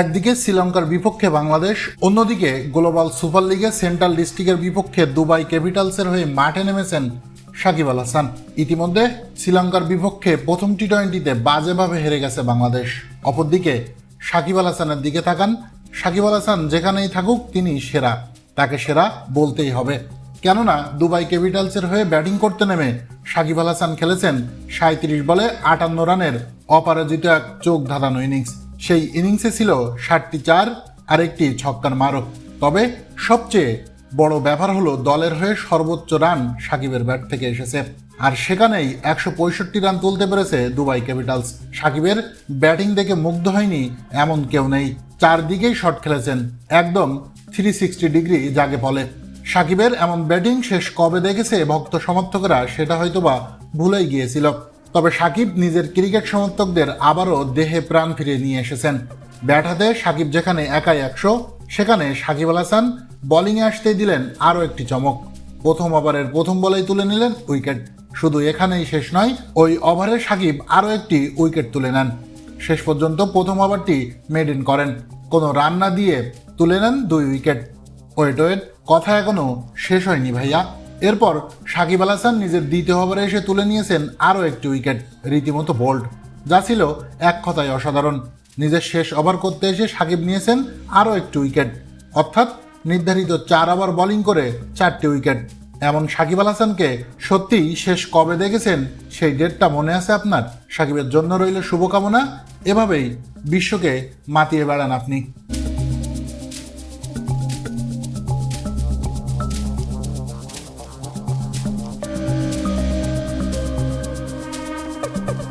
একদিকে শ্রীলঙ্কার বিপক্ষে বাংলাদেশ, অন্যদিকে গ্লোবাল সুপার লিগে সেন্ট্রাল ডিস্ট্রিক্টের বিপক্ষে দুবাই ক্যাপিটালসের হয়ে মাঠে নেমেছেন সাকিব আল হাসান। ইতিমধ্যে শ্রীলঙ্কার বিপক্ষে প্রথম টি টোয়েন্টিতে বাজেভাবে হেরে গেছে বাংলাদেশ। অপরদিকে সাকিব আল হাসানের দিকে তাকান। সাকিব আল হাসান যেখানেই থাকুক, তিনি সেরা। তাকে সেরা বলতেই হবে। কেননা, দুবাই ক্যাপিটালসের হয়ে ব্যাটিং করতে নেমে সাকিব আল হাসান খেলেছেন সাঁত্রিশ বলে আটান্ন রানের অপরাজিত এক চোখ ধাঁধানো ইনিংস। সেই ইনিংসে ছিল ষাটটি চার আর একটি ছক্কার মারক তবে সবচেয়ে বড় ব্যাপার হলো দলের হয়ে সর্বোচ্চ রান সাকিবের ব্যাট থেকে এসেছে। আর সেখানেই একশো পঁয়ষট্টি রান তুলতে পেরেছে দুবাই ক্যাপিটালস। সাকিবের ব্যাটিং দেখে মুগ্ধ হয়নি এমন কেউ নেই। চারদিকেই শট খেলেছেন, একদম থ্রি সিক্সটি ডিগ্রি যাকে বলে। সাকিবের এমন ব্যাটিং শেষ কবে দেখেছে ভক্ত সমর্থকরা সেটা হয়তোবা ভুলেই গিয়েছিল। তবে সাকিব নিজের ক্রিকেট সমর্থকদের আবারও দেহে প্রাণ ফিরিয়ে নিয়ে এসেছেন। ব্যাট হাতে সাকিব যেখানে একাই একশো, সেখানে সাকিব আল হাসান বোলিংয়ে আসতেই দিলেন আরও একটি চমক। প্রথম ওভারের প্রথম বলেই তুলে নিলেন উইকেট। শুধু এখানেই শেষ নয়, ওই ওভারে সাকিব আরও একটি উইকেট তুলে নেন। শেষ পর্যন্ত প্রথম ওভারটি মেড ইন করেন। কোনো রান না দিয়ে তুলে নেন দুই উইকেট। ওয়েট ওয়েট, কথা এখনও শেষ হয়নি ভাইয়া। এরপর সাকিব আল হাসান নিজের দ্বিতীয় ওভারে এসে তুলে নিয়েছেন আরও একটি উইকেট। রীতিমতো বোল্ড যা ছিল এক কথায় অসাধারণ। নিজের শেষ ওভার করতে এসে সাকিব নিয়েছেন আরও একটি উইকেট। অর্থাৎ নির্ধারিত চার ওভার বোলিং করে চারটি উইকেট। এমন সাকিব আল হাসানকে সত্যিই শেষ কবে দেখেছেন, সেই ডেটটা মনে আছে আপনার? সাকিবের জন্য রইল শুভকামনা। এভাবেই বিশ্বকে মাতিয়ে বেড়ান আপনি। Ha ha ha!